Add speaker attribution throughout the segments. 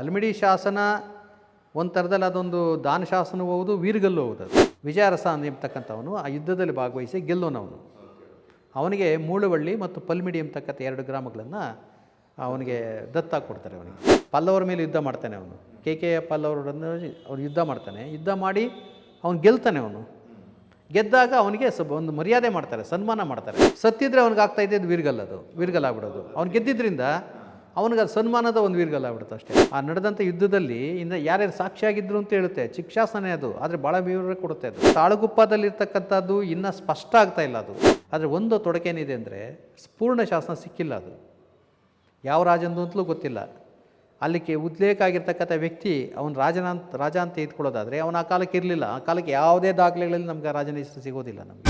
Speaker 1: ಅಲ್ಮಿಡಿ ಶಾಸನ, ಒಂದು ಥರದಲ್ಲಿ ಅದೊಂದು ದಾನ ಶಾಸನವೂ ಹೌದು ವೀರಗಲ್ಲು ಹೌದು ಅದು. ವಿಜಯರಸ ಎಂಬತಕ್ಕಂಥವನು ಆ ಯುದ್ಧದಲ್ಲಿ ಭಾಗವಹಿಸಿ ಗೆಲ್ಲೋನವನು ಅವನಿಗೆ ಮೂಳುವಳ್ಳಿ ಮತ್ತು ಪಲ್ಮಿಡಿ ಎಂಬತಕ್ಕಂಥ ಎರಡು ಗ್ರಾಮಗಳನ್ನು ಅವನಿಗೆ ದತ್ತಾಗಿ ಕೊಡ್ತಾರೆ ಅವನಿಗೆ. ಪಲ್ಲವರ ಮೇಲೆ ಯುದ್ಧ ಮಾಡ್ತಾನೆ ಅವನು. ಕೆ ಕೆ ಪಲ್ಲವರನ್ನು ಅವನು ಯುದ್ಧ ಮಾಡ್ತಾನೆ. ಯುದ್ಧ ಮಾಡಿ ಅವನು ಗೆಲ್ತಾನೆ ಅವನು. ಗೆದ್ದಾಗ ಅವನಿಗೆ ಸ್ವಲ್ಪ ಒಂದು ಮರ್ಯಾದೆ ಮಾಡ್ತಾರೆ, ಸನ್ಮಾನ ಮಾಡ್ತಾರೆ. ಸತ್ತಿದ್ರೆ ಅವ್ನಿಗೆ ಆಗ್ತಾ ಇದ್ದಿದ್ದು ವೀರ್ಗಲ್ ಅದು ವೀರ್ಗಲ್ ಆಗ್ಬಿಡೋದು ಅವ್ನು ಗೆದ್ದಿದ್ರಿಂದ ಅವನಿಗೆ ಅದು ಸನ್ಮಾನದ ಒಂದು ವೀರ್ಗಲ್ಲ ಆಗ್ಬಿಡುತ್ತೆ ಅಷ್ಟೇ. ಆ ನಡೆದಂಥ ಯುದ್ಧದಲ್ಲಿ ಇನ್ನು ಯಾರ್ಯಾರು ಸಾಕ್ಷಿಯಾಗಿದ್ರು ಅಂತ ಹೇಳುತ್ತೆ ಶಿಕ್ಷಾಸನೆ ಅದು. ಆದರೆ ಭಾಳ ವಿವರ ಕೊಡುತ್ತೆ ಅದು. ತಾಳುಗುಪ್ಪದಲ್ಲಿರ್ತಕ್ಕಂಥದ್ದು ಇನ್ನೂ ಸ್ಪಷ್ಟ ಆಗ್ತಾ ಇಲ್ಲ ಅದು. ಆದರೆ ಒಂದು ತೊಡಕೇನಿದೆ ಅಂದರೆ ಪೂರ್ಣ ಶಾಸನ ಸಿಕ್ಕಿಲ್ಲ ಅದು. ಯಾವ ರಾಜಂದು ಅಂತಲೂ ಗೊತ್ತಿಲ್ಲ. ಅಲ್ಲಿಗೆ ಉದ್ಲೇಖ ಆಗಿರ್ತಕ್ಕಂಥ ವ್ಯಕ್ತಿ, ಅವನು ರಾಜನ ರಾಜ ಅಂತ ಇದ್ಕೊಳ್ಳೋದಾದರೆ ಅವನು ಆ ಕಾಲಕ್ಕೆ ಇರಲಿಲ್ಲ. ಆ ಕಾಲಕ್ಕೆ ಯಾವುದೇ ದಾಖಲೆಗಳಲ್ಲಿ ನಮ್ಗೆ ರಾಜನ ಹೆಸರು ಸಿಗೋದಿಲ್ಲ ನಮಗೆ.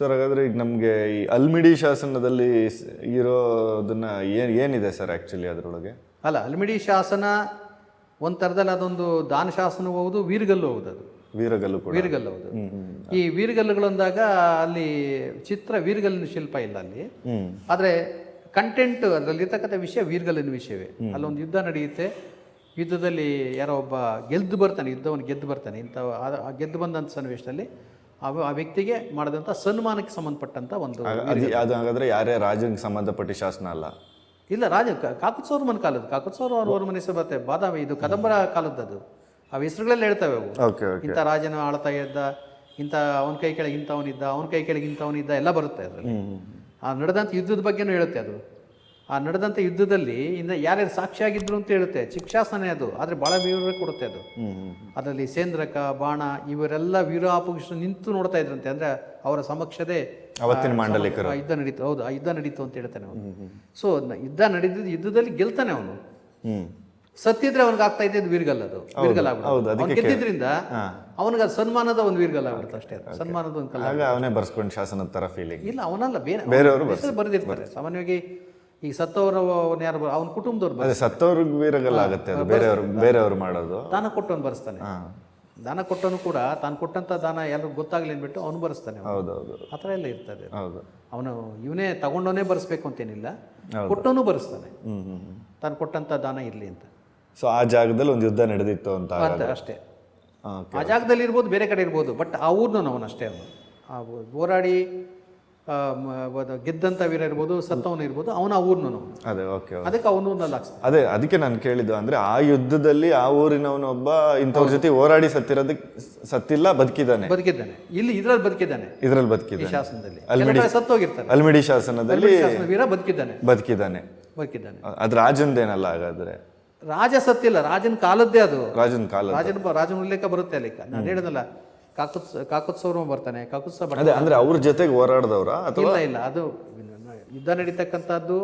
Speaker 2: ಸರ್ ಹಾಗಾದ್ರೆ ಈಗ ನಮಗೆ ಈ ಅಲ್ಮಿಡಿ ಶಾಸನದಲ್ಲಿ ಇರೋದನ್ನು ಏನ್ ಏನಿದೆ ಸರ್ ಆ್ಯಕ್ಚುಲಿ ಅದರೊಳಗೆ?
Speaker 1: ಅಲ್ಲ ಅಲ್ಮಿಡಿ ಶಾಸನ ಒಂದು ಥರದಲ್ಲಿ ಅದೊಂದು ದಾನ ಶಾಸನವೂ ಹೌದು ವೀರಗಲ್ಲು ಹೌದು ಅದು.
Speaker 2: ವೀರಗಲ್ಲು ಕೂಡ.
Speaker 1: ವೀರಗಲ್ಲು ಹೌದು. ಈ ವೀರಗಲ್ಲುಗಳಂದಾಗ ಅಲ್ಲಿ ಚಿತ್ರ ವೀರಗಲ್ಲಿನ ಶಿಲ್ಪ ಇಲ್ಲ ಅಲ್ಲಿ. ಆದರೆ ಕಂಟೆಂಟ್ ಅದರಲ್ಲಿರ್ತಕ್ಕಂಥ ವಿಷಯ ವೀರಗಲ್ಲಿನ ವಿಷಯವೇ. ಅಲ್ಲೊಂದು ಯುದ್ಧ ನಡೆಯುತ್ತೆ. ಯುದ್ಧದಲ್ಲಿ ಯಾರೋ ಒಬ್ಬ ಗೆದ್ದು ಬರ್ತಾನೆ ಯುದ್ಧವನ್ನು ಗೆದ್ದು ಬರ್ತಾನೆ. ಇಂಥ ಗೆದ್ದು ಬಂದಂಥ ಸನ್ನಿವೇಶದಲ್ಲಿ ಆ ಆ ವ್ಯಕ್ತಿಗೆ ಮಾಡಿದಂಥ ಸನ್ಮಾನಕ್ಕೆ ಸಂಬಂಧಪಟ್ಟಂಥ ಒಂದು
Speaker 2: ಅದು ಹಾಗಾದ್ರೆ ಯಾರೇ ರಾಜನಿಗೆ ಸಂಬಂಧಪಟ್ಟ ಶಾಸನ ಅಲ್ಲ.
Speaker 1: ಇಲ್ಲ ರಾಜ ಕಾಕುತ್ಸವ್ರ ಮನ ಕಾಲದ್ದು. ಕಾಕುತ್ಸವ್ರ ಅವ್ರ ಅವ್ರ ಮನೆ ಬರುತ್ತೆ ಬಾದಾಮಿ ಇದು ಕದಂಬರ ಕಾಲದ್ದು ಅದು. ಆ ಹೆಸರುಗಳೆಲ್ಲ ಹೇಳ್ತವೆ ಅವು. ಇಂಥ ರಾಜನ ಆಳ್ತಾ ಇದ್ದ ಇಂಥ ಅವನ ಕೈ ಕೆಳಗೆ ಇಂಥವನಿದ್ದ ಅವನ ಕೈ ಕೆಳಗೆ ಇಂಥವನಿದ್ದ ಎಲ್ಲ ಬರುತ್ತೆ ಅದರಲ್ಲಿ. ಆ ನಡೆದಂಥ ಯುದ್ಧದ ಬಗ್ಗೆನೂ ಹೇಳುತ್ತೆ ಅದು. ಆ ನಡೆದಂಥ ಯುದ್ಧದಲ್ಲಿ ಇನ್ನು ಯಾರ್ಯಾರು ಸಾಕ್ಷಿಯಾಗಿದ್ರು ಅಂತ ಹೇಳುತ್ತೆ ಶಿಕ್ಷಾಸನೆ ಅದು. ಆದರೆ ಭಾಳ ವೀರ ಕೊಡುತ್ತೆ ಅದು. ಅದರಲ್ಲಿ ಸೇಂದ್ರಕ ಬಾಣ ಇವರೆಲ್ಲ ವೀರಾಪಕೃಷ್ಣ ನಿಂತು ನೋಡ್ತಾ ಇದ್ರಂತೆ. ಅಂದರೆ ಅವರ ಸಮಕ್ಷದೇ
Speaker 2: ಅವತ್ತಿನ ಮಾಂಡಲಿಕರು.
Speaker 1: ಯುದ್ಧ ನಡೀತು ಹೌದು ಆ ಯುದ್ಧ ನಡೀತು ಅಂತ ಹೇಳ್ತಾನೆ ಅವನು. ಸೊ ಯುದ್ಧ ನಡೀತಿದ್ದ ಯುದ್ಧದಲ್ಲಿ ಗೆಲ್ತಾನೆ ಅವನು. ಸತ್ತಿದ್ರೆ ಅವನಿಗೆ ಆಗ್ತಾ ಇದ್ದಿದ್ದು ವೀರ್ಗಲ್ ಅದು. ವೀರ್ಗಲ್ ಆಗ್ಬಿಡುತ್ತೆ. ಅವ್ನು ಗೆದ್ದಿದ್ರಿಂದ ಅವನಿಗೆ ಅದು ಸನ್ಮಾನದ ಒಂದು ವೀರ್ಗಲ್ ಆಗ್ಬಿಡುತ್ತೆ ಅಷ್ಟೇ ಸನ್ಮಾನದ ಒಂದು ಕಲ್ಲ
Speaker 2: ಆಗ ಅವನೇ ಬರ್ಸ್ಕೊಂಡು ಶಾಸನದ ತರ ಫೀಲಿಂಗ್
Speaker 1: ಇಲ್ಲ ಅವನಲ್ಲ ಬೇರೆ
Speaker 2: ಬೇರೆಯವರು
Speaker 1: ಹೆಸರು ಬರೆದಿರ್ತಾರೆ. ಸಾಮಾನ್ಯವಾಗಿ ಈಗ ಸತ್ತವರು ಅವನು ಯಾರು ಅವನ ಕುಟುಂಬದವ್ರು
Speaker 2: ಅದೇ ಸತ್ತವ್ರಿಗೆ ವೀರಗಲ್ಲ ಆಗುತ್ತೆ ಅದು ಬೇರೆಯವ್ರು ಬೇರೆಯವ್ರು ಮಾಡೋದು.
Speaker 1: ದಾನ ಕೊಟ್ಟವನು ಬರೆಸ್ತಾನೆ. ದಾನ ಕೊಟ್ಟನು ಕೂಡ ತಾನು ಕೊಟ್ಟಂತ ದಾನ ಎಲ್ಲರಿಗೂ ಗೊತ್ತಾಗ್ಲಿ ಅಂದ್ಬಿಟ್ಟು ಅವನು ಬರೆಸ್ತಾನೆ ಹೌದು
Speaker 2: ಹೌದೌದು.
Speaker 1: ಆ ಥರ ಎಲ್ಲ ಇರ್ತದೆ
Speaker 2: ಹೌದು.
Speaker 1: ಅವನು ಇವನೇ ತಗೊಂಡವನೇ ಬರೆಸ್ಬೇಕು ಅಂತೇನಿಲ್ಲ
Speaker 2: ಏನಿಲ್ಲ
Speaker 1: ಕೊಟ್ಟವನು ಬರೆಸ್ತಾನೆ.
Speaker 2: ಹ್ಮ್ ಹ್ಮ್ ಹ್ಮ್.
Speaker 1: ತಾನು ಕೊಟ್ಟಂತ ದಾನ ಇರಲಿ ಅಂತ.
Speaker 2: ಸೊ ಆ ಜಾಗದಲ್ಲಿ ಒಂದು ಯುದ್ಧ ನಡೆದಿತ್ತು ಅಂತ
Speaker 1: ಅಷ್ಟೇ. ಆ ಜಾಗದಲ್ಲಿ ಇರ್ಬೋದು ಬೇರೆ ಕಡೆ ಇರ್ಬೋದು ಬಟ್ ಆ ಊರ್ನ ಅವನು. ಅಷ್ಟೇ ಅವನು ಹೋರಾಡಿ ಅದು ಗೆದ್ದಂಥ ವೀರ ಇರ್ಬೋದು ಸತ್ತವನು ಇರ್ಬೋದು ಅವನ ಆ ಊರ್ನೂ
Speaker 2: ಅದೇ ಓಕೆ
Speaker 1: ಅದಕ್ಕೆ ಅವನು ಹಾಕ್ಸ್ತಾನೆ
Speaker 2: ಅದೇ ಅದಕ್ಕೆ ನಾನು ಕೇಳಿದ್ದು ಅಂದ್ರೆ ಆ ಯುದ್ಧದಲ್ಲಿ ಆ ಊರಿನವನೊಬ್ಬ ಇಂಥವ್ರ ಜೊತೆ ಹೋರಾಡಿ ಸತ್ತಿರೋದಕ್ಕೆ ಸತ್ತಿಲ್ಲ ಬದುಕಿದ್ದಾನೆ.
Speaker 1: ಬದುಕಿದ್ದಾನೆ. ಇಲ್ಲಿ ಇದ್ರಲ್ಲಿ ಬದುಕಿದ್ದಾನೆ.
Speaker 2: ಇದ್ರಲ್ಲಿ ಬದುಕಿದ್ದಾನೆ.
Speaker 1: ಶಾಸನದಲ್ಲಿ.
Speaker 2: ಅಲ್ಮಿಡಿ-
Speaker 1: ಸತ್ತೋಗಿರ್ತಾನೆ
Speaker 2: ಅಲ್ಮಿಡಿ ಶಾಸನದಲ್ಲಿ
Speaker 1: ವೀರ ಬದುಕಿದ್ದಾನೆ.
Speaker 2: ಬದುಕಿದ್ದಾನೆ.
Speaker 1: ಬದುಕಿದ್ದಾನೆ.
Speaker 2: ಅದು ರಾಜಂದೇನಲ್ಲ ಹಾಗಾದ್ರೆ?
Speaker 1: ರಾಜ ಸತ್ತಿಲ್ಲ ರಾಜನ ಕಾಲದ್ದೇ ಅದು.
Speaker 2: ರಾಜನ್ ಕಾಲ
Speaker 1: ರಾಜನ ರಾಜನ ಉಲ್ಲೇಖ ಬರುತ್ತೆ ಅಲ್ಲಿ. ನಾನು ಹೇಳಿದಲ್ಲ ಕಾಕುತ್ಸ ಕಾಕುತ್ಸವ ಬರ್ತಾನೆ ಕಾಕುತ್ಸವ ಬರ್ತಾನೆ.
Speaker 2: ಅದೇ ಅಂದ್ರೆ ಅವ್ರ ಜೊತೆಗೆ ಹೋರಾಡದವ್ರ
Speaker 1: ಇಲ್ಲ ಇಲ್ಲ ಅದು ಯುದ್ಧ ನಡೀತಕ್ಕಂಥದ್ದು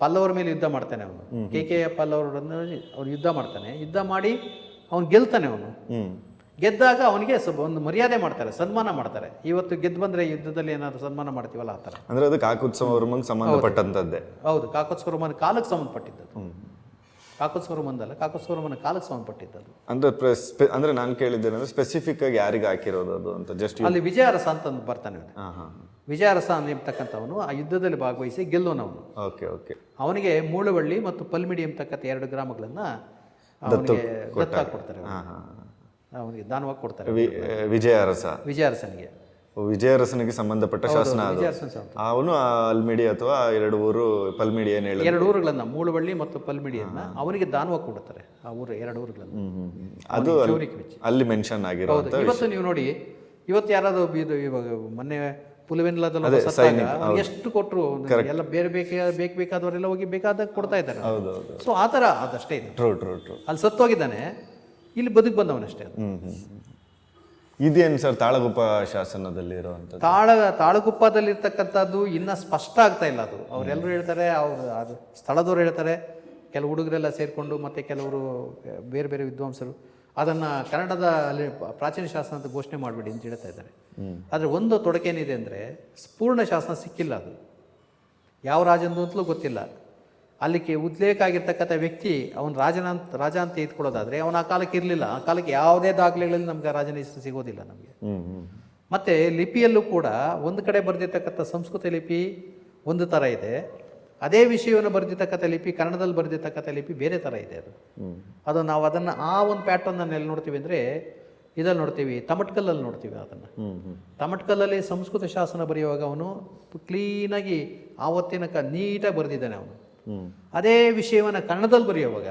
Speaker 1: ಪಲ್ಲವರ ಮೇಲೆ ಯುದ್ಧ ಮಾಡ್ತಾನೆ ಅವನು. ಕೆ ಕೆ ಪಲ್ಲವರನ್ನು ಅವ್ನು ಯುದ್ಧ ಮಾಡ್ತಾನೆ. ಯುದ್ಧ ಮಾಡಿ ಅವನು ಗೆಲ್ತಾನೆ ಅವನು. ಗೆದ್ದಾಗ ಅವನಿಗೆ ಸ್ವಲ್ಪ ಒಂದು ಮರ್ಯಾದೆ ಮಾಡ್ತಾರೆ ಸನ್ಮಾನ ಮಾಡ್ತಾರೆ. ಇವತ್ತು ಗೆದ್ದು ಬಂದರೆ ಯುದ್ಧದಲ್ಲಿ ಏನಾದರೂ ಸನ್ಮಾನ ಮಾಡ್ತೀವಲ್ಲ ಆ ಥರ.
Speaker 2: ಅಂದ್ರೆ ಅದು ಕಾಕುತ್ಸವ ಸಂಬಂಧಪಟ್ಟಂಥದ್ದೇ ಸಂಬಂಧಪಟ್ಟಂತದ್ದೇ.
Speaker 1: ಹೌದು ಕಾಕೋತ್ಸವರಮನ ಕಾಲಕ್ಕೆ ಸಂಬಂಧಪಟ್ಟಿದ್ದದು ಕಾಕೋತ್ಸವರಮಂದಲ್ಲ ಕಾಕಸ್ವರಂ ಕಾಲಕ್ಕೆ ಸಂಬಂಧಪಟ್ಟಿದ್ದದು
Speaker 2: ಅಂದ್ರೆ ಪ್ರ- ಅಂದ್ರೆ ನಾನು ಕೇಳಿದ್ದೇನೆ ಸ್ಪೆಸಿಫಿಕ್ ಆಗಿ ಯಾರಿಗೆ ಹಾಕಿರೋದು ಅದು ಅಂತ ಜಸ್ಟ್
Speaker 1: ಅಲ್ಲಿ ವಿಜಯರಸ ಅಂತ ಒಂದು ಬರ್ತಾನೆ ಅವನು
Speaker 2: ಹಾ ಹಾ
Speaker 1: ವಿಜಯರಸ ಎಂಬತಕ್ಕಂಥವನು ಆ ಯುದ್ಧದಲ್ಲಿ ಭಾಗವಹಿಸಿ ಗೆಲ್ಲೋನವನು
Speaker 2: ಓಕೆ ಓಕೆ
Speaker 1: ಅವನಿಗೆ ಮೂಳುವಳ್ಳಿ ಮತ್ತು ಪಲ್ಮಿಡಿ ಎಂಬತಕ್ಕಂಥ ಎರಡು ಗ್ರಾಮಗಳನ್ನ ಅವನಿಗೆ ದತ್ತ ಕೊಡ್ತಾರೆ.
Speaker 2: ಹಾ ಹಾ
Speaker 1: ಅವನಿಗೆ ದಾನವಾಗಿ ಕೊಡ್ತಾರೆ.
Speaker 2: ವಿಜಯ ಅರಸ
Speaker 1: ವಿಜಯರಸನಿಗೆ.
Speaker 2: ವಿಜಯ ಅರಸನಿಗೆ ಸಂಬಂಧಪಟ್ಟ ಶಾಸನ ಅದು. ಅವನು ಅಲ್ಮಿಡಿ ಅಥವಾ ಎರಡು ಊರು ಪಲ್ಮಿಡಿ ಏನು ಹೇಳಿ
Speaker 1: ಎರಡು ಊರುಗಳನ್ನ ಮೂಳುವಳ್ಳಿ ಮತ್ತು ಪಲ್ಮಿಡಿಯನ್ನ ಅವನಿಗೆ ದಾನವಾಗಿ ಕೊಡುತ್ತಾರೆ ಆ ಊರು ಎರಡು ಊರುಗಳನ್ನ.
Speaker 2: ಅದು ಅಲ್ಲಿ- ಮೆನ್ಷನ್
Speaker 1: ಆಗಿರೋದು ಇವತ್ತು ನೀವು ನೋಡಿ ಇವತ್ತು ಯಾರಾದರೂ ಬೀದು ಇವಾಗ ಮೊನ್ನೆ ಪುಲಿವೆನ್ಲಾದಲ್ಲಿ ಎಷ್ಟು ಕೊಟ್ಟರು ಎಲ್ಲ ಬೇರೆ ಬೇಕ ಬೇಕು ಬೇಕಾದವರೆಲ್ಲ ಹೋಗಿ ಬೇಕಾದಾಗ ಕೊಡ್ತಾ ಇದ್ದಾರೆ. ಸೊ ಆ ಥರ ಅದಷ್ಟೇ ಇದೆ.
Speaker 2: ಟ್ರೂ ಟ್ರೂ ಟ್ರೂ
Speaker 1: ಅಲ್ಲಿ ಸತ್ತೋಗಿದ್ದಾನೆ ಇಲ್ಲಿ ಬದುಕು ಬಂದವನಷ್ಟೇ.
Speaker 2: ಇದೇನು ಸರ್ ತಾಳಗುಪ್ಪ ಶಾಸನದಲ್ಲಿ ಇರುವಂಥದ್ದು?
Speaker 1: ತಾಳ ತಾಳಗುಪ್ಪದಲ್ಲಿರ್ತಕ್ಕಂಥದ್ದು ಇನ್ನೂ ಸ್ಪಷ್ಟ ಆಗ್ತಾ ಇಲ್ಲ ಅದು. ಅವರೆಲ್ಲರೂ ಹೇಳ್ತಾರೆ ಅವ್ರು ಅದು ಸ್ಥಳದವ್ರು ಹೇಳ್ತಾರೆ ಕೆಲವು ಹುಡುಗರೆಲ್ಲ ಸೇರಿಕೊಂಡು ಮತ್ತೆ ಕೆಲವರು ಬೇರೆ ಬೇರೆ ವಿದ್ವಾಂಸರು. ಅದನ್ನ ಕನ್ನಡದ ಅಲ್ಲಿ ಪ್ರಾಚೀನ ಶಾಸನ ಅಂತ ಘೋಷಣೆ ಮಾಡ್ಬಿಡಿ ಅಂತ ಹೇಳ್ತಾ ಇದ್ದಾರೆ. ಆದರೆ ಒಂದು ತೊಡಕೇನಿದೆ ಅಂದರೆ ಪೂರ್ಣ ಶಾಸನ ಸಿಕ್ಕಿಲ್ಲ ಅದು. ಯಾವ ರಾಜಂದು ಅಂತಲೂ ಗೊತ್ತಿಲ್ಲ. ಅಲ್ಲಿಗೆ ಉದ್ಲೇಖ ಆಗಿರ್ತಕ್ಕಂಥ ವ್ಯಕ್ತಿ ಅವನು ರಾಜನ ಅಂತ ರಾಜ ಅಂತ ಎತ್ಕೊಳ್ಳೋದಾದರೆ ಅವನ ಆ ಕಾಲಕ್ಕೆ ಇರಲಿಲ್ಲ. ಆ ಕಾಲಕ್ಕೆ ಯಾವುದೇ ದಾಖಲೆಗಳಲ್ಲಿ ನಮಗೆ ರಾಜನ ಹೆಸರು ಸಿಗೋದಿಲ್ಲ ನಮಗೆ. ಮತ್ತು ಲಿಪಿಯಲ್ಲೂ ಕೂಡ ಒಂದು ಕಡೆ ಬರೆದಿರ್ತಕ್ಕಂಥ ಸಂಸ್ಕೃತ ಲಿಪಿ ಒಂದು ಥರ ಇದೆ. ಅದೇ ವಿಷಯವನ್ನು ಬರೆದಿರ್ತಕ್ಕಂಥ ಲಿಪಿ ಕನ್ನಡದಲ್ಲಿ ಬರೆದಿರ್ತಕ್ಕಂಥ ಲಿಪಿ ಬೇರೆ ಥರ ಇದೆ ಅದು. ಅದು ನಾವು ಅದನ್ನು ಆ ಒಂದು ಪ್ಯಾಟರ್ನನ್ನು ಎಲ್ಲಿ ನೋಡ್ತೀವಿ ಅಂದರೆ ಇದಲ್ಲಿ ನೋಡ್ತೀವಿ ತಮಟ್ಕಲ್ಲಲ್ಲಿ ನೋಡ್ತೀವಿ ಅದನ್ನು. ತಮಟ್ಕಲ್ಲಲ್ಲಿ ಸಂಸ್ಕೃತ ಶಾಸನ ಬರೆಯುವಾಗ ಅವನು ಕ್ಲೀನಾಗಿ ಆವತ್ತಿನ ಕ ನೀಟಾಗಿ ಬರೆದಿದ್ದಾನೆ ಅವನು. ಅದೇ ವಿಷಯವನ್ನು ಕನ್ನಡದಲ್ಲಿ ಬರೆಯುವಾಗ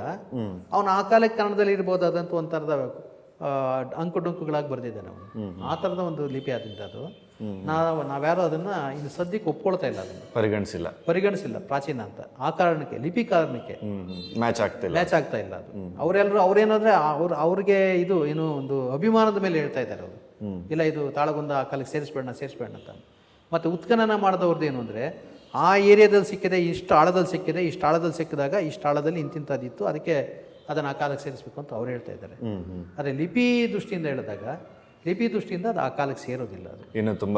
Speaker 1: ಅವನು ಆ ಕಾಲಕ್ಕೆ ಕನ್ನಡದಲ್ಲಿ ಇರಬಹುದಾದಂತ ಒಂದು ಥರದ ಡೊಂಕುಗಳಾಗಿ ಬರೆದಿದ್ದಾನೆ ಅವನು. ಆ ಥರದ ಒಂದು ಲಿಪಿ ಆದ್ರಿಂದ ಅದು. ನಾವು ನಾವ್ಯಾರು ಅದನ್ನು ಇನ್ನು ಸದ್ಯಕ್ಕೆ ಒಪ್ಕೊಳ್ತಾ ಇಲ್ಲ ಅದನ್ನು.
Speaker 2: ಪರಿಗಣಿಸಿಲ್ಲ.
Speaker 1: ಪರಿಗಣಿಸಿಲ್ಲ ಪ್ರಾಚೀನ ಅಂತ. ಆ ಕಾರಣಕ್ಕೆ ಲಿಪಿ ಕಾರಣಕ್ಕೆ
Speaker 2: ಮ್ಯಾಚ್ ಆಗ್ತಾ
Speaker 1: ಮ್ಯಾಚ್ ಆಗ್ತಾ ಇಲ್ಲ ಅದು. ಅವರೆಲ್ಲರೂ ಅವ್ರೇನಾದ್ರೆ ಅವ್ರ ಅವ್ರಿಗೆ ಇದು ಏನು ಒಂದು ಅಭಿಮಾನದ ಮೇಲೆ ಹೇಳ್ತಾ ಇದ್ದಾರೆ ಅವರು. ಇಲ್ಲ ಇದು ತಾಳಗುಂದ ಆ ಕಾಲಕ್ಕೆ ಸೇರಿಸ್ಬೇಡ ಸೇರಿಸ್ಬೇಡ ಅಂತ. ಮತ್ತೆ ಉತ್ಖನನ ಮಾಡಿದವ್ರದ್ದು ಏನು ಅಂದರೆ ಆ ಏರಿಯಾದಲ್ಲಿ ಸಿಕ್ಕಿದೆ ಇಷ್ಟು ಆಳದಲ್ಲಿ ಸಿಕ್ಕಿದೆ ಇಷ್ಟು ಆಳದಲ್ಲಿ ಸಿಕ್ಕಿದಾಗ ಇಷ್ಟು ಆಳದಲ್ಲಿ ಇಂತಿಂಥದ್ದಿತ್ತು. ಅದಕ್ಕೆ ಅದನ್ನು ಆ ಕಾಲಕ್ಕೆ ಸೇರಿಸ್ಬೇಕು ಅಂತ ಅವ್ರು ಹೇಳ್ತಾ ಇದ್ದಾರೆ. ಆದರೆ ಲಿಪಿ ದೃಷ್ಟಿಯಿಂದ ಹೇಳಿದಾಗ ಲಿಪಿ ದೃಷ್ಟಿಯಿಂದ ಅದು ಆ ಕಾಲಕ್ಕೆ ಸೇರೋದಿಲ್ಲ ಅದು.
Speaker 2: ಇನ್ನು ತುಂಬ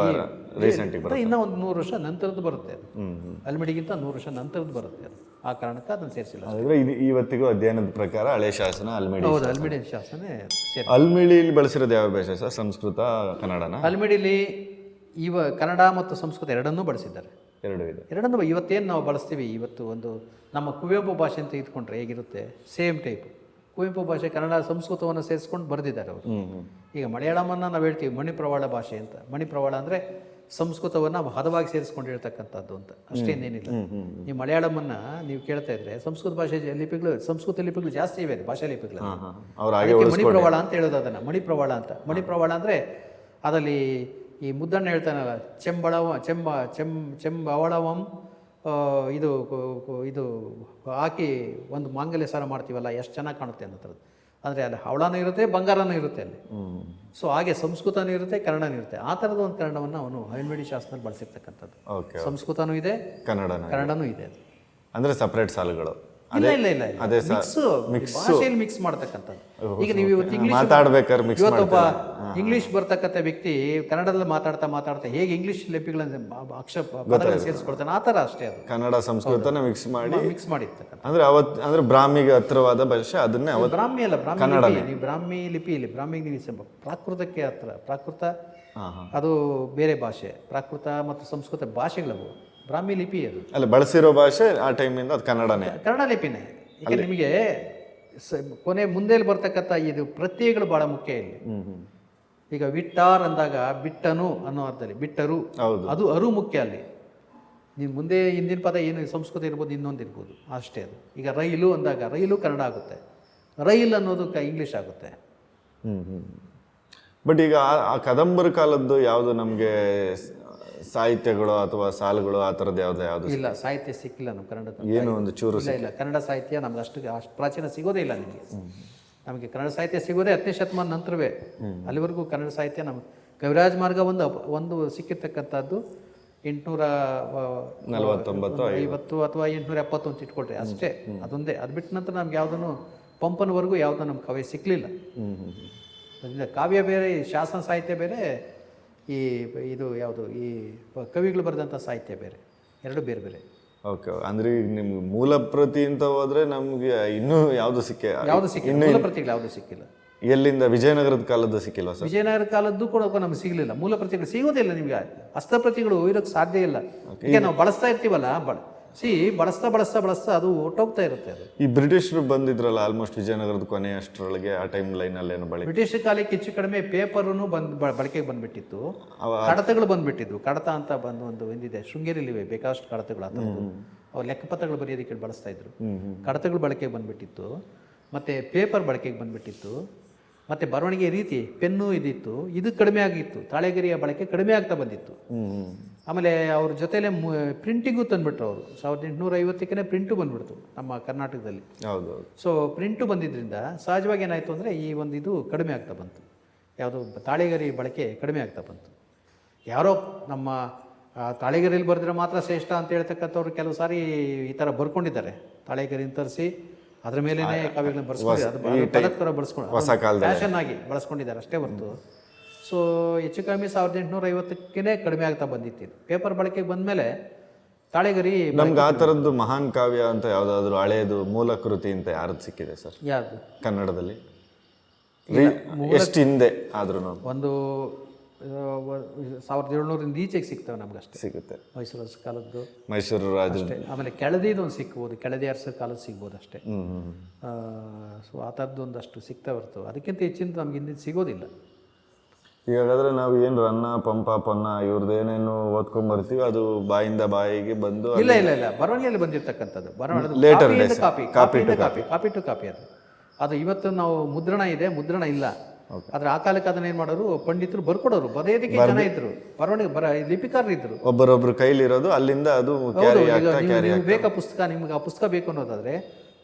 Speaker 1: ಇನ್ನೂ ಒಂದು ನೂರು ವರ್ಷ ನಂತರದ್ದು ಬರುತ್ತೆ ಅದು. ಅಲ್ಮಿಡಿಗಿಂತ ನೂರು ವರ್ಷ ನಂತರದ್ದು ಬರುತ್ತೆ ಅದು. ಆ ಕಾರಣಕ್ಕೆ ಅದನ್ನು ಸೇರಿಸಿಲ್ಲ.
Speaker 2: ಆದರೆ ಇದು ಇವತ್ತಿಗೂ ಅಧ್ಯಯನದ ಪ್ರಕಾರ ಹಳೆ ಶಾಸನ ಅಲ್ಮಿಡಿ
Speaker 1: ಹೌದು ಅಲ್ಮಿಡಿ ಶಾಸನ
Speaker 2: ಅಲ್ಮಿಡಿಲಿ ಬಳಸಿರೋದು ಯಾವ ಭಾಷೆ ಸರ್? ಸಂಸ್ಕೃತ ಕನ್ನಡನ?
Speaker 1: ಅಲ್ಮಿಡಿಲಿ ಇವ ಕನ್ನಡ ಮತ್ತು ಸಂಸ್ಕೃತ ಎರಡನ್ನೂ ಬಳಸಿದ್ದಾರೆ.
Speaker 2: ಎರಡು ಇದೆ.
Speaker 1: ಎರಡನ್ನೂ ಇವತ್ತೇನು ನಾವು ಬಳಸ್ತೀವಿ? ಇವತ್ತು ಒಂದು ನಮ್ಮ ಕುವೆಂಪು ಭಾಷೆ ಅಂತ ಇದ್ಕೊಂಡ್ರೆ ಹೇಗಿರುತ್ತೆ? Same type. ಕುವೆಂಪು ಭಾಷೆ ಕನ್ನಡ ಸಂಸ್ಕೃತವನ್ನು ಸೇರಿಸ್ಕೊಂಡು ಬರೆದಿದ್ದಾರೆ ಅವರು. ಈಗ ಮಲಯಾಳಮನ್ನು ನಾವು ಹೇಳ್ತೀವಿ ಮಣಿಪ್ರವಾಳ ಭಾಷೆ ಅಂತ. ಮಣಿಪ್ರವಾಳ ಅಂದರೆ ಸಂಸ್ಕೃತವನ್ನು ಹದವಾಗಿ ಸೇರಿಸ್ಕೊಂಡು ಹೇಳ್ತಕ್ಕಂಥದ್ದು ಅಂತ. ಅಷ್ಟೇನೇನಿಲ್ಲ ನೀವು ಮಲಯಾಳಮನ್ನು ನೀವು ಕೇಳ್ತಾ ಇದ್ರೆ ಸಂಸ್ಕೃತ ಭಾಷೆ ಲಿಪಿಗಳು ಸಂಸ್ಕೃತ ಲಿಪಿಗಳು ಜಾಸ್ತಿ ಇವೆ ಭಾಷಾ ಲಿಪಿಗಳು ಮಣಿಪ್ರವಾಳ ಅಂತ ಹೇಳೋದು ಅದನ್ನು. ಮಣಿಪ್ರವಾಳ ಅಂತ. ಮಣಿಪ್ರವಾಳ ಅಂದರೆ ಅದರಲ್ಲಿ ಈ ಮುದ್ದಣ್ಣ ಹೇಳ್ತಾನಲ್ಲ ಚೆಂಬಳವ ಚೆಂಬ ಚೆಂ ಚೆಂಬವಳವಂ ಇದು ಇದು ಹಾಕಿ ಒಂದು ಮಾಂಗಲ್ಯ ಸಾರ ಮಾಡ್ತೀವಲ್ಲ ಎಷ್ಟು ಚೆನ್ನಾಗಿ ಕಾಣುತ್ತೆ ಅನ್ನೋ ಥರದ್ದು ಅಂದರೆ ಅಲ್ಲಿ ಹವಳನೂ ಇರುತ್ತೆ ಬಂಗಾರನೂ ಇರುತ್ತೆ ಅಲ್ಲಿ. ಸೊ ಹಾಗೆ ಸಂಸ್ಕೃತನೂ ಇರುತ್ತೆ ಕನ್ನಡನೂ ಇರುತ್ತೆ. ಆ ಥರದ ಒಂದು ಕನ್ನಡವನ್ನು ಅವನು ಹೈನ್ಮೇಡಿ ಶಾಸ್ತ್ರದಲ್ಲಿ ಬಳಸಿರ್ತಕ್ಕಂಥದ್ದು.
Speaker 2: ಓಕೆ
Speaker 1: ಸಂಸ್ಕೃತನೂ ಇದೆ
Speaker 2: ಕನ್ನಡ
Speaker 1: ಕನ್ನಡನೂ ಇದೆ
Speaker 2: ಅಂದರೆ ಸಪ್ರೇಟ್ ಸಾಲುಗಳು.
Speaker 1: ಇಲ್ಲ ಇಲ್ಲ ಇಲ್ಲ
Speaker 2: ಅದೇ
Speaker 1: ಮಿಕ್ಸ್ ಭಾಷೆಯಲ್ಲಿ ಮಿಕ್ಸ್ ಮಾಡ್ತಕ್ಕಂಥದ್ದು. ಈಗ ನೀವು ಇವತ್ತು ಇಂಗ್ಲೀಷ್
Speaker 2: ಮಾತಾಡ್ಬೇಕಾದ್ರೆ ಮಿಕ್ಸ್
Speaker 1: ಇವತ್ತೊಬ್ಬ ಇಂಗ್ಲಿಷ್ ಬರ್ತಕ್ಕಂಥ ವ್ಯಕ್ತಿ ಕನ್ನಡದಲ್ಲಿ ಮಾತಾಡ್ತಾ ಮಾತಾಡ್ತಾ ಹೇಗೆ ಇಂಗ್ಲಿಷ್ ಲಿಪಿಗಳನ್ನ ಅಕ್ಷರ ಸೇರಿಸ್ಕೊಳ್ತಾನೆ ಆ ಥರ ಅಷ್ಟೇ ಅದು.
Speaker 2: ಕನ್ನಡ ಸಂಸ್ಕೃತನ ಮಿಕ್ಸ್ ಮಾಡಿ
Speaker 1: ಮಿಕ್ಸ್ ಮಾಡಿರ್ತಕ್ಕಂಥ
Speaker 2: ಅಂದ್ರೆ ಅವತ್ ಅಂದ್ರೆ ಬ್ರಾಹ್ಮಿಗೆ ಹತ್ರವಾದ ಭಾಷೆ ಅದನ್ನೇ ಅವತ್
Speaker 1: ಬ್ರಾಹ್ಮಿ ಅಲ್ಲ ಬ್ರಾಹ್ಮಿ ಲಿಪಿ. ನೀವು ಬ್ರಾಹ್ಮಿ ಲಿಪಿ ಇಲ್ಲಿ ಬ್ರಾಹ್ಮಿಗೆ ನೀವು ಪ್ರಾಕೃತಕ್ಕೆ ಹತ್ರ ಪ್ರಾಕೃತ ಅದು ಬೇರೆ ಭಾಷೆ ಪ್ರಾಕೃತ ಮತ್ತು ಸಂಸ್ಕೃತ ಭಾಷೆಗಳವು ಬ್ರಾಹ್ಮಿ ಲಿಪಿ ಅದು.
Speaker 2: ಅಲ್ಲ ಬಳಸಿರೋ ಭಾಷೆ ಆ ಟೈಮಿಂದ ಅದು ಕನ್ನಡನೇ.
Speaker 1: ಕನ್ನಡ ಲಿಪಿನೇ. ಈಗ ನಿಮಗೆ ಕೊನೆ ಮುಂದೆ ಬರ್ತಕ್ಕಂಥ ಇದು ಪ್ರತ್ಯಯಗಳು ಭಾಳ ಮುಖ್ಯ ಇಲ್ಲಿ. ಈಗ ವಿಟ್ಟಾರ್ ಅಂದಾಗ ಬಿಟ್ಟನು ಅನ್ನೋ ಅರ್ಥದಲ್ಲಿ ಬಿಟ್ಟರು.
Speaker 2: ಹೌದು.
Speaker 1: ಅದು ಅರು ಮುಖ್ಯ ಅಲ್ಲಿ. ನೀವು ಮುಂದೆ ಹಿಂದಿನ ಪದ ಏನು ಸಂಸ್ಕೃತ ಇರ್ಬೋದು ಇನ್ನೊಂದು ಇರ್ಬೋದು ಅಷ್ಟೇ ಅದು. ಈಗ ರೈಲು ಅಂದಾಗ ರೈಲು ಕನ್ನಡ ಆಗುತ್ತೆ. ರೈಲ್ ಅನ್ನೋದು ಕ ಇಂಗ್ಲೀಷ್ ಆಗುತ್ತೆ.
Speaker 2: ಹ್ಞೂ ಹ್ಞೂ ಬಟ್ ಈಗ ಆ- ಆ ಕದಂಬರ ಕಾಲದ್ದು ಯಾವುದು ನಮಗೆ ಸಾಹಿತ್ಯಗಳು ಅಥವಾ ಸಾಲುಗಳು ಆ ಥರದ್ದು ಯಾವ್ದು ಯಾವುದು
Speaker 1: ಇಲ್ಲ ಸಾಹಿತ್ಯ ಸಿಕ್ಕಿಲ್ಲ ನಮ್ಮ ಕನ್ನಡ
Speaker 2: ಏನು ಒಂದು ಚೂರು
Speaker 1: ಇಲ್ಲ ಇಲ್ಲ ಕನ್ನಡ ಸಾಹಿತ್ಯ ನಮ್ಗೆ ಅಷ್ಟು ಅಷ್ಟು ಪ್ರಾಚೀನ ಸಿಗೋದೇ ಇಲ್ಲ ನಿಮಗೆ. ನಮಗೆ ಕನ್ನಡ ಸಾಹಿತ್ಯ ಸಿಗೋದೇ ಹತ್ತನೇ ಶತಮಾನ ನಂತರವೇ. ಅಲ್ಲಿವರೆಗೂ ಕನ್ನಡ ಸಾಹಿತ್ಯ ನಮ್ಮ ಕವಿರಾಜ ಮಾರ್ಗ ಒಂದು ಒಂದು ಸಿಕ್ಕಿರ್ತಕ್ಕಂಥದ್ದು ಎಂಟುನೂರ
Speaker 2: ನಲವತ್ತೊಂಬತ್ತು
Speaker 1: ಐವತ್ತು. ಅಥವಾ ಎಂಟುನೂರ ಎಪ್ಪತ್ತು ಅಂತ ಇಟ್ಕೊಳ್ರಿ ಅಷ್ಟೇ. ಅದೊಂದೇ. ಅದು ಬಿಟ್ಟ ನಂತರ ನಮ್ಗೆ ಯಾವುದನ್ನು ಪಂಪನವರೆಗೂ ಯಾವುದೋ ನಮ್ಮ ಕವಿ ಸಿಕ್ಕಲಿಲ್ಲ. ಅದರಿಂದ ಕಾವ್ಯ ಬೇರೆ ಶಾಸನ ಸಾಹಿತ್ಯ ಬೇರೆ ಈ ಇದು ಯಾವುದು ಈ ಕವಿಗಳು ಬರೆದಂಥ ಸಾಹಿತ್ಯ ಬೇರೆ ಎರಡು ಬೇರೆ ಬೇರೆ.
Speaker 2: ಓಕೆ ಅಂದ್ರೆ ಈಗ ನಿಮ್ಗೆ ಮೂಲ ಪ್ರತಿ ಅಂತ ಹೋದ್ರೆ ನಮ್ಗೆ ಇನ್ನೂ ಯಾವುದು ಸಿಕ್ಕ
Speaker 1: ಯಾವುದು ಸಿಕ್ಕಿಲ್ಲ. ಮೂಲ ಪ್ರತಿಗಳು ಯಾವುದು ಸಿಕ್ಕಿಲ್ಲ.
Speaker 2: ಎಲ್ಲಿಂದ ವಿಜಯನಗರದ ಕಾಲದ್ದು ಸಿಕ್ಕಿಲ್ಲ ಸರ್?
Speaker 1: ವಿಜಯನಗರ ಕಾಲದ್ದು ಕೂಡ ನಮ್ಗೆ ಸಿಗಲಿಲ್ಲ. ಮೂಲ ಪ್ರತಿಗಳು ಸಿಗೋದಿಲ್ಲ ನಿಮಗೆ. ಹಸ್ತಪ್ರತಿಗಳು ಇರೋಕ್ಕೆ ಸಾಧ್ಯ ಇಲ್ಲ. ಈಗ ನಾವು ಬಳಸ್ತಾ ಇರ್ತೀವಲ್ಲ ಬಳ ಸಿ ಬಳಸ್ತಾ ಬಳಸ್ತಾ ಬಳಸ್ತಾ ಅದು ಹೊಟ್ಟೋಗ್ತಾ ಇರುತ್ತೆ ಅದು.
Speaker 2: ಈ ಬ್ರಿಟಿಷರು ಬಂದಿದ್ರಲ್ಲ ಆಲ್ಮೋಸ್ಟ್ ವಿಜಯನಗರದ ಕೊನೆ ಅಷ್ಟರೊಳಗೆ ಆ ಟೈಮ್ ಲೈನಲ್ಲಿ ಏನು ಬಳಕೆ
Speaker 1: ಬ್ರಿಟಿಷ್ ಕಾಲಕ್ಕೆ ಹೆಚ್ಚು ಕಡಿಮೆ ಪೇಪರ್ನು ಬಂದು ಬಳಕೆಗೆ ಬಂದ್ಬಿಟ್ಟಿತ್ತು. ಕಡತಗಳು ಬಂದ್ಬಿಟ್ಟಿದ್ವು. ಕಡತ ಅಂತ ಬಂದು ಒಂದು ಒಂದಿದೆ ಶೃಂಗೇರಿಲಿವೆ ಬೇಕಾದಷ್ಟು ಕಡತಗಳು ಅದು ಥರದ್ದು. ಅವ್ರು ಲೆಕ್ಕಪತ್ರಗಳು ಬರೆಯೋದಕ್ಕೆ ಬಳಸ್ತಾ ಇದ್ರು. ಕಡತಗಳು ಬಳಕೆಗೆ ಬಂದ್ಬಿಟ್ಟಿತ್ತು. ಮತ್ತು ಪೇಪರ್ ಬಳಕೆಗೆ ಬಂದ್ಬಿಟ್ಟಿತ್ತು. ಮತ್ತು ಬರವಣಿಗೆ ರೀತಿ ಪೆನ್ನು ಇದಿತ್ತು ಇದು ಕಡಿಮೆ ಆಗಿತ್ತು ತಾಳೆಗರಿಯ ಬಳಕೆ ಕಡಿಮೆ ಆಗ್ತಾ ಬಂದಿತ್ತು. ಆಮೇಲೆ ಅವ್ರ ಜೊತೆಲೆ ಪ್ರಿಂಟಿಗೂ ತಂದುಬಿಟ್ರು ಅವರು. ಸಾವಿರದ ಎಂಟುನೂರ ಐವತ್ತಕ್ಕೇ ಪ್ರಿಂಟು ಬಂದ್ಬಿಡ್ತು ನಮ್ಮ ಕರ್ನಾಟಕದಲ್ಲಿ.
Speaker 2: ಹೌದು
Speaker 1: ಸೊ ಪ್ರಿಂಟು ಬಂದಿದ್ದರಿಂದ ಸಹಜವಾಗಿ ಏನಾಯಿತು ಅಂದರೆ ಈ ಒಂದು ಇದು ಕಡಿಮೆ ಆಗ್ತಾ ಬಂತು. ಯಾವುದು ತಾಳೆಗರಿ ಬಳಕೆ ಕಡಿಮೆ ಆಗ್ತಾ ಬಂತು. ಯಾರೋ ನಮ್ಮ ತಾಳೆಗರಿಲಿ ತಾಳೆಗರಿಯಲ್ಲಿ ಬರೆದ್ರೆ ಮಾತ್ರ ಶ್ರೇಷ್ಠ ಅಂತ ಹೇಳ್ತಕ್ಕಂಥವ್ರು ಕೆಲವು ಸಾರಿ ಈ ಥರ ಬರ್ಕೊಂಡಿದ್ದಾರೆ. ತಾಳೆಗರಿನ ತರಿಸಿ ಅದ್ರ ಮೇಲೇ ಕಾವ್ಯಗಳನ್ನ ಬಳಸ್ಕೊಂಡು ಬಳಸ್ಕೊಂಡು. ಫ್ಯಾಷನ್ ಆಗಿ ಬಳಸ್ಕೊಂಡಿದ್ದಾರೆ ಅಷ್ಟೇ ಹೊರತು. ಸೊ ಹೆಚ್ಚು ಕಮ್ಮಿ ಸಾವಿರದ ಎಂಟುನೂರ ಐವತ್ತಕ್ಕೇ ಕಡಿಮೆ ಆಗ್ತಾ ಬಂದಿತ್ತು ಪೇಪರ್ ಬಳಕೆಗೆ ಬಂದಮೇಲೆ ತಾಳೆಗರಿ
Speaker 2: ನಮ್ಗೆ ಆ ಥರದ್ದು ಮಹಾನ್ ಕಾವ್ಯ ಅಂತ ಯಾವುದಾದ್ರು ಹಳೆಯದು ಮೂಲ ಕೃತಿ ಅಂತ ಯಾರದ್ದು ಸಿಕ್ಕಿದೆ ಸರ್?
Speaker 1: ಯಾವುದು
Speaker 2: ಕನ್ನಡದಲ್ಲಿ? ಎಷ್ಟು ಹಿಂದೆ ಆದ್ರೂ
Speaker 1: ಒಂದು ಸಾವಿರದ ಏಳ್ನೂರಿಂದ ಈಚೆಗೆ ಸಿಗ್ತವೆ ನಮ್ಗಷ್ಟೇ.
Speaker 2: ಸಿಗುತ್ತೆ.
Speaker 1: ಮೈಸೂರು ಅರಸ ಕಾಲದ್ದು
Speaker 2: ಮೈಸೂರು ರಾಜ
Speaker 1: ಅಷ್ಟೇ ಆಮೇಲೆ ಕೆಳದಿದು ಒಂದು ಸಿಕ್ಬೋದು ಕೆಳದಿ ಅರಸ ಕಾಲದ ಸಿಗ್ಬೋದು ಅಷ್ಟೇ. ಸೊ ಆ ಥರದ್ದು ಒಂದಷ್ಟು ಸಿಗ್ತಾ ಬರ್ತವೆ. ಅದಕ್ಕಿಂತ ಹೆಚ್ಚಿನ ನಮ್ಗೆ ಹಿಂದಿನ ಸಿಗೋದಿಲ್ಲ.
Speaker 2: ಈಗ ಹಾಗಾದ್ರೆ ನಾವು ಏನು ರನ್ನ ಪಂಪ ಪನ್ನ ಇವ್ರದ್ದು ಏನೇನು ಓದ್ಕೊಂಡ್ ಅದು ಬಾಯಿಂದ ಬಾಯಿಗೆ ಬಂದು
Speaker 1: ಇಲ್ಲ ಇಲ್ಲ ಇಲ್ಲ. ಬರವಣಿಗೆಯಲ್ಲಿ ಬಂದಿರತಕ್ಕಂಥದ್ದು. ಬರವಣಿಗೆ
Speaker 2: copy.
Speaker 1: Copy to copy. Copy to copy ಅದು. ಅದು ಇವತ್ತು ನಾವು ಮುದ್ರಣ ಇದೆ ಮುದ್ರಣ ಇಲ್ಲ. ಆದ್ರೆ ಆ ಕಾಲಕ್ಕೆ ಅದನ್ನ ಏನ್ ಮಾಡೋರು ಪಂಡಿತರು ಬರ್ಕೊಡೋರು. ಬರೆಯೋದಕ್ಕೆ ಜನ ಇದ್ರು. ಬರವಣಿಗೆ ಬರ ಲಿಪಿಕಾರರು ಇದ್ರು.
Speaker 2: ಒಬ್ಬರೊಬ್ರು ಕೈಲಿರೋದು ಅಲ್ಲಿಂದ ಅದು
Speaker 1: ಬೇಕಾ ಪುಸ್ತಕ ನಿಮ್ಗೆ ಆ ಪುಸ್ತಕ ಬೇಕು ಅನ್ನೋದಾದ್ರೆ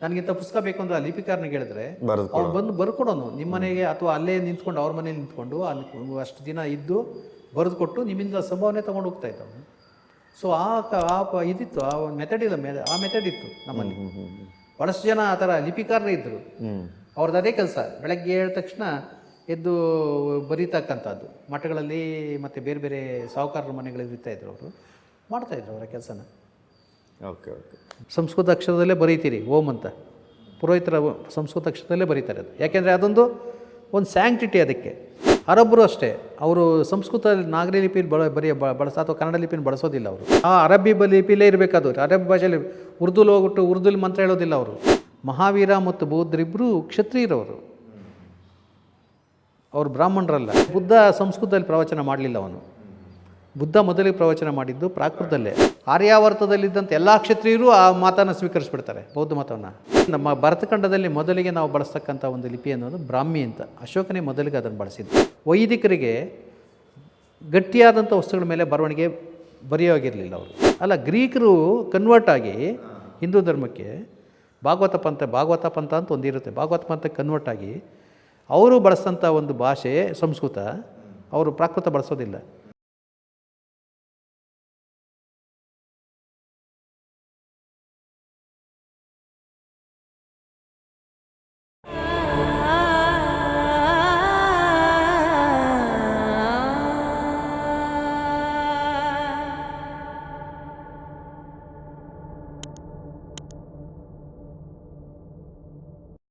Speaker 1: ನನಗಿಂತ ಪುಸ್ತಕ ಬೇಕು ಅಂದ್ರೆ ಆ ಲಿಪಿಕಾರನಿಗೆ ಹೇಳಿದ್ರೆ ಅವ್ರು ಬಂದು ಬರ್ಕೊಡೋನು. ನಿಮ್ಮ ಮನೆಗೆ ಅಥವಾ ಅಲ್ಲೇ ನಿಂತ್ಕೊಂಡು ಅವ್ರ ಮನೇಲಿ ನಿಂತ್ಕೊಂಡು ಅಲ್ಲಿ ಅಷ್ಟು ದಿನ ಇದ್ದು ಬರೆದು ಕೊಟ್ಟು ನಿಮ್ಮಿಂದ ಸಂಭಾವನೆ ತಗೊಂಡು ಹೋಗ್ತಾ ಇದ್ದ ಸೊ ಆ ಇದಿತ್ತು ಆ ಮೆಥಡ್ ಇಲ್ಲ ಆ ಮೆಥಡ್ ಇತ್ತು ನಮ್ಮಲ್ಲಿ. ಬಹಳಷ್ಟು ಜನ ಆ ಥರ ಲಿಪಿಕಾರರೇ ಇದ್ದರು
Speaker 2: ಹ್ಮ್.
Speaker 1: ಅವ್ರದ್ದು ಅದೇ ಕೆಲಸ. ಬೆಳಗ್ಗೆ ಹೇಳಿದ ತಕ್ಷಣ ಎದ್ದು ಬರೀತಕ್ಕಂಥದ್ದು. ಮಠಗಳಲ್ಲಿ ಮತ್ತು ಬೇರೆ ಬೇರೆ ಸಾಹುಕಾರರ ಮನೆಗಳಲ್ಲಿ ಇರ್ತಾಯಿದ್ರು ಅವರು. ಮಾಡ್ತಾಯಿದ್ರು ಅವರ ಕೆಲಸನ.
Speaker 2: Okay okay.
Speaker 1: ಸಂಸ್ಕೃತ ಅಕ್ಷರದಲ್ಲೇ ಬರೀತೀರಿ ಓಂ ಅಂತ. ಪುರೋಹಿತರ ಸಂಸ್ಕೃತ ಅಕ್ಷರದಲ್ಲೇ ಬರೀತಾರೆ ಅದು. ಯಾಕೆಂದರೆ ಅದೊಂದು ಒಂದು ಸ್ಯಾಂಕ್ಟಿಟಿ ಅದಕ್ಕೆ. ಅರಬ್ಬರು ಅಷ್ಟೇ. ಅವರು ಸಂಸ್ಕೃತ ನಾಗರಿ ಲಿಪಿಯಲ್ಲಿ ಬಳ ಬರೀ ಬ- ಬಳಸ ಅಥವಾ ಕನ್ನಡ ಲಿಪಿನ ಬಳಸೋದಿಲ್ಲ ಅವರು. ಆ ಅರಬ್ಬಿ ಲಿಪಿಲೇ ಇರಬೇಕಾದ್ರು ಅರಬ್ಬಿ ಭಾಷೆಯಲ್ಲಿ ಉರ್ದುಲ್ ಹೋಗ್ಬಿಟ್ಟು ಉರ್ದುಲ್ ಮಂತ್ರ ಹೇಳೋದಿಲ್ಲ ಅವರು. ಮಹಾವೀರ ಮತ್ತು ಬೌದ್ಧರಿಬ್ಬರು ಕ್ಷತ್ರಿಯರವರು. ಅವರು ಬ್ರಾಹ್ಮಣರಲ್ಲ. ಬುದ್ಧ ಸಂಸ್ಕೃತದಲ್ಲಿ ಪ್ರವಚನ ಮಾಡಲಿಲ್ಲ ಅವನು. ಬುದ್ಧ ಮೊದಲಿಗೆ ಪ್ರವಚನ ಮಾಡಿದ್ದು ಪ್ರಾಕೃತದಲ್ಲೇ ಆರ್ಯಾವರ್ತದಲ್ಲಿದ್ದಂಥ ಎಲ್ಲ ಕ್ಷತ್ರಿಯರು ಆ ಮಾತನ್ನು ಸ್ವೀಕರಿಸ್ಬಿಡ್ತಾರೆ, ಬೌದ್ಧ ಮತವನ್ನು. ನಮ್ಮ ಭರತಖಂಡದಲ್ಲಿ ಮೊದಲಿಗೆ ನಾವು ಬಳಸ್ತಕ್ಕಂಥ ಒಂದು ಲಿಪಿ ಅನ್ನೋದು ಬ್ರಾಹ್ಮಿ ಅಂತ. ಅಶೋಕನೇ ಮೊದಲಿಗೆ ಅದನ್ನು ಬಳಸಿದ್ದು. ವೈದಿಕರಿಗೆ ಗಟ್ಟಿಯಾದಂಥ ವಸ್ತುಗಳ ಮೇಲೆ ಬರವಣಿಗೆ ಬರೆಯೋಗಿರಲಿಲ್ಲ ಅವರು. ಅಲ್ಲ, ಗ್ರೀಕರು ಕನ್ವರ್ಟ್ ಆಗಿ ಹಿಂದೂ ಧರ್ಮಕ್ಕೆ ಭಾಗವತ ಪಂಥ ಭಾಗವತ ಪಂಥ ಅಂತ ಒಂದಿರುತ್ತೆ. ಭಾಗವತ ಪಂಥ ಕನ್ವರ್ಟ್ ಆಗಿ ಅವರು ಬಳಸಿದಂಥ ಒಂದು ಭಾಷೆ ಸಂಸ್ಕೃತ ಅವರು ಪ್ರಾಕೃತ ಬಳಸೋದಿಲ್ಲ.